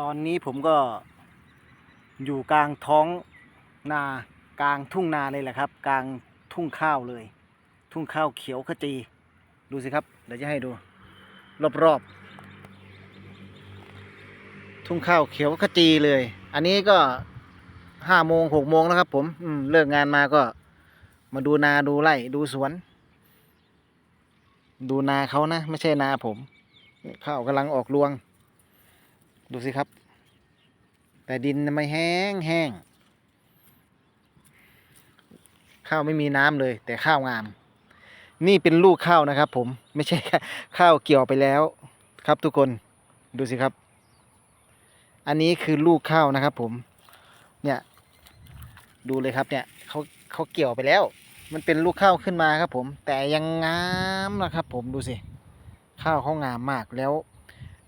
ตอนนี้ผมก็อยู่กลางท้องนากลางทุ่งนาเลยแหละครับ กลางทุ่งข้าวเลย ทุ่งข้าวเขียวขจี ดูสิครับเดี๋ยวจะให้ดู รอบๆทุ่งข้าวเขียวขจีเลย อันนี้ก็ห้าโมงหกโมงแล้วครับ ผมอืมเลิกงานมาก็มาดูนาดูไร่ดูสวน ดูนาเขานะ ไม่ใช่นาผมข้าวกำลังออกรวง ดูสิครับ แต่ดินไม่แห้งแห้งข้าวไม่มีน้ำเลย แต่ข้าวงาม นี่เป็นลูกข้าวนะครับ ผมไม่ใช่ข้าวเกี่ยวไปแล้วครับทุกคนดูสิครับ อันนี้คือลูกข้าวนะครับ ผม เนี่ย ดูเลยครับเนี่ยเขาเขาเกี่ยวไปแล้ว มันเป็นลูกข้าวขึ้นมาครับ ผม แต่ยังงามนะครับ ผมดูสิข้าวเขางามมากแล้ว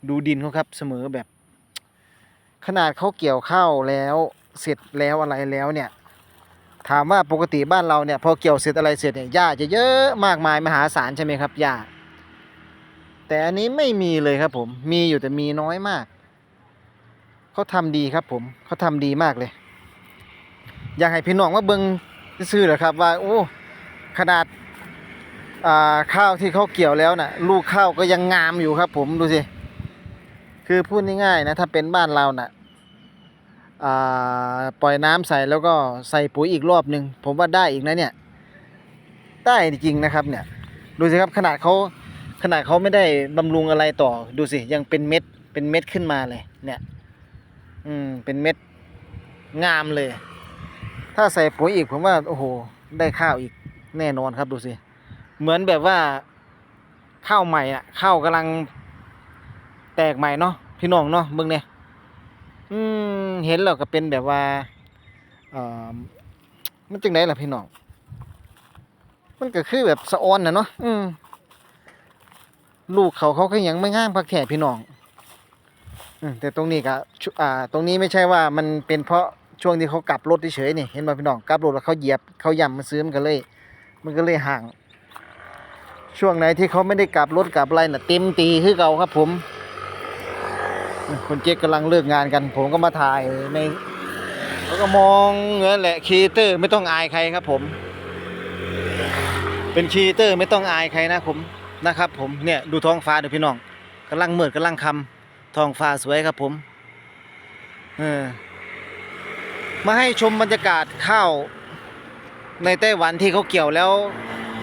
ดูดินเขาครับเสมอแบบ ขนาดเขาเกี่ยวข้าวแล้วเสร็จแล้วอะไรแล้วเนี่ย ถามว่าปกติบ้านเราเนี่ยพอเกี่ยวเสร็จอะไรเสร็จเนี่ยหญ้าจะเยอะมากมายมหาศาลใช่ไหมครับหญ้าแต่อันนี้ไม่มีเลยครับผมมีอยู่แต่มีน้อยมากเขาทำดีครับผมเขาทำดีมากเลย อยากให้พี่น้องว่าเบิ้งซื่อเหรอครับว่าโอ้ขนาดข้าวที่เขาเกี่ยวแล้วน่ะ ลูกข้าวก็ยังงามอยู่ครับผมดูสิ คือพูดง่ายๆนะถ้าเป็นบ้านเราน่ะอ่าปล่อยน้ำใส่แล้วก็ใส่ปุ๋ยอีกรอบหนึ่งผมว่าได้อีกนะเนี่ย ได้จริงนะครับเนี่ย ดูสิครับขนาดเขาขนาดเขาไม่ได้บำรุงอะไรต่อ ดูสิยังเป็นเม็ดเป็นเม็ดขึ้นมาเลย เนี่ย อืมเป็นเม็ดงามเลย ถ้าใส่ปุ๋ยอีกผมว่าโอ้โห ได้ข้าวอีกแน่นอนครับดูสิ เหมือนแบบว่าข้าวใหม่อะข้าวกำลังแตกใหม่เนาะ พี่น้องเนาะเบิ่งเนี่ยอืมเห็นแล้วก็เป็นแบบว่าเอ่อมันจังไดล่ะพี่น้องมันก็คือแบบสะออนนะเนาะอืมลูกเขาเขาก็ยังไม่ง่ามพักแถ่พี่น้องอืมแต่ตรงนี้ก็อ่า ตรงนี้ไม่ใช่ว่ามันเป็นเพราะช่วงที่เขากลับรถเฉยๆนี่เห็นบ่พี่น้องกลับรถแล้วเขาเหยียบเขาย่ำมันซื้อมันก็เลย มันก็เลยห่าง ช่วงไหนที่เขาไม่ได้กลับรถกลับอะไรน่ะเต็มตีคือเก่าครับผม คนเจ๊กกำลังเลิกงานกัน ผมก็มาถ่ายในเขาก็มองเงี้ยแหละคีเตอร์ไม่ต้องอายใครครับผม เป็นคีเตอร์ไม่ต้องอายใครนะผมนะครับ ผมเนี่ยดูท้องฟ้าดูพี่น้องกำลังเมืดกำลังคำท้องฟ้าสวยครับผมเออมาให้ชมบรรยากาศข้าวในไต้หวันที่เขาเกี่ยวแล้ว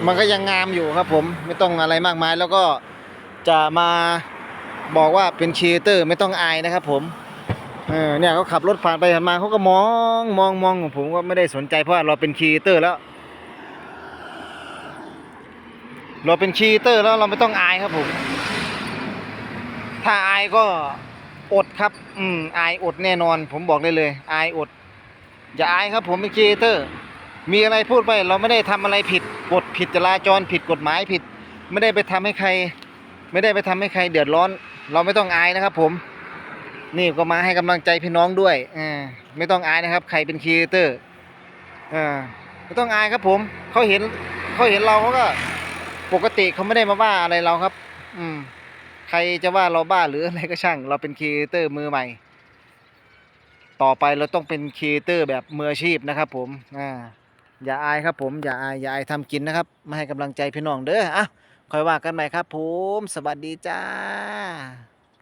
มันก็ยังงามอยู่ครับผมไม่ต้องอะไรมากมายแล้วก็จะมา บอกว่าเป็นครีเอเตอร์ไม่ต้องอายนะครับผมเออเนี่ยเขาขับรถผ่านไปผ่านมาเขาก็มองมองมองผมก็ไม่ได้สนใจเพราะาเราเป็นครีเอเตอร์แล้ว เราเป็นครีเอเตอร์แล้วเราไม่ต้องอายครับผม ถ้าอายก็อดครับ อืมอายอดแน่นอน ผมบอกได้เลยอายอด อย่าอายครับผมเป็นครีเอเตอร์ มีอะไรพูดไป เราไม่ได้ทำอะไรผิดกฎผิดจราจรผิดกฎหมายผิด ไม่ได้ไปทำให้ใคร ไม่ได้ไปทำให้ใครเดือดร้อน เราไม่ต้องอายนะครับ ผม นี่ก็มาให้กำลังใจพี่น้องด้วยอ่าไม่ต้องอายนะครับ ใครเป็นครีเอเตอร์อ่าไม่ต้องอายครับ ผมเขาเห็นเขาเห็นเราเขาก็ ปกติเขาไม่ได้มาว่าอะไรเราครับ อืม ใครจะว่าเราบ้าหรืออะไรก็ช่าง เราเป็นครีเอเตอร์มือใหม่ ต่อไปเราต้องเป็นครีเอเตอร์แบบมืออาชีพนะครับ ผมอ่าอย่าอายครับผมอย่าอายอย่าอายทำกินนะครับมาให้กำลังใจพี่น้องเด้ออะ คอยว่ากันใหม่ครับผม สวัสดีจ้า